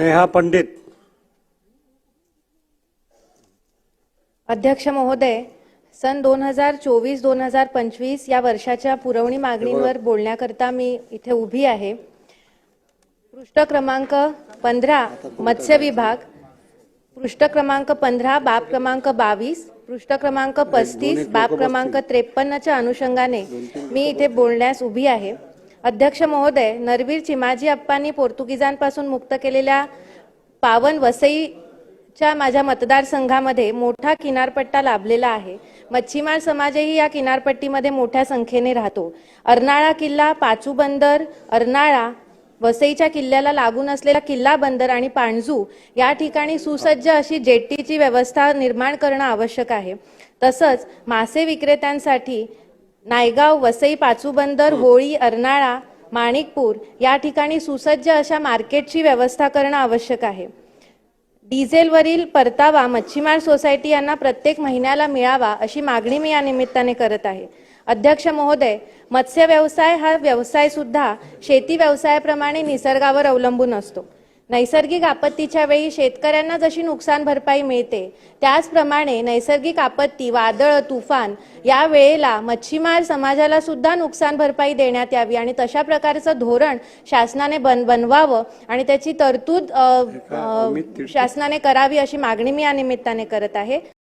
नेहा पंडित. अध्यक्ष महोदय सन दोन हजार चोवीस दोन हजार पंचवीस या वर्षाच्या पुरवणी मागणींवर बोलण्याकरता मी इथे उभी आहे. पृष्ठ क्रमांक पंधरा मत्स्य विभाग. पृष्ठ क्रमांक पंधरा बाब क्रमांक बावीस. पृष्ठ क्रमांक पस्तीस बाब क्रमांक त्रेपन्नच्या अनुषंगाने मी इथे बोलण्यास उभी आहे. अध्यक्ष महोदय नरवीर चिमाजी अप्पांनी पोर्तुगीजांपासून मुक्त केलेल्या पावन वसईच्या माझ्या मतदारसंघामध्ये मोठा किनारपट्टा लाभलेला आहे. मच्छीमार समाजही या किनारपट्टीमध्ये मोठ्या संख्येने राहतो. अर्नाळा किल्ला पाचू बंदर अर्नाळा वसईच्या किल्ल्याला लागून असलेला किल्ला बंदर आणि पाणजू या ठिकाणी सुसज्ज अशी जेट्टीची व्यवस्था निर्माण करणं आवश्यक आहे. तसंच मासे विक्रेत्यांसाठी नायगाव वसई पाचूबंदर होळी अर्नाळा माणिकपूर या ठिकाणी सुसज्ज अशा मार्केटची व्यवस्था करणं आवश्यक आहे. डिझेलवरील परतावा मच्छीमार सोसायटी यांना प्रत्येक महिन्याला मिळावा अशी मागणी मी या निमित्ताने करत आहे. अध्यक्ष महोदय मत्स्य व्यवसाय हा व्यवसाय सुद्धा शेती व्यवसायाप्रमाणे निसर्गावर अवलंबून असतो. नैसर्गिक आपत्तीच्या वेळी शेतकऱ्यांना जशी नुकसान भरपाई मिळते त्याचप्रमाणे नैसर्गिक आपत्ती वादळ तुफान या वेळेला मच्छीमार समाजाला सुद्धा नुकसान भरपाई देण्यात यावी आणि तशा प्रकारचं धोरण शासनाने बन बनवावं आणि त्याची तरतूद शासनाने करावी अशी मागणी मी या निमित्ताने करत आहे.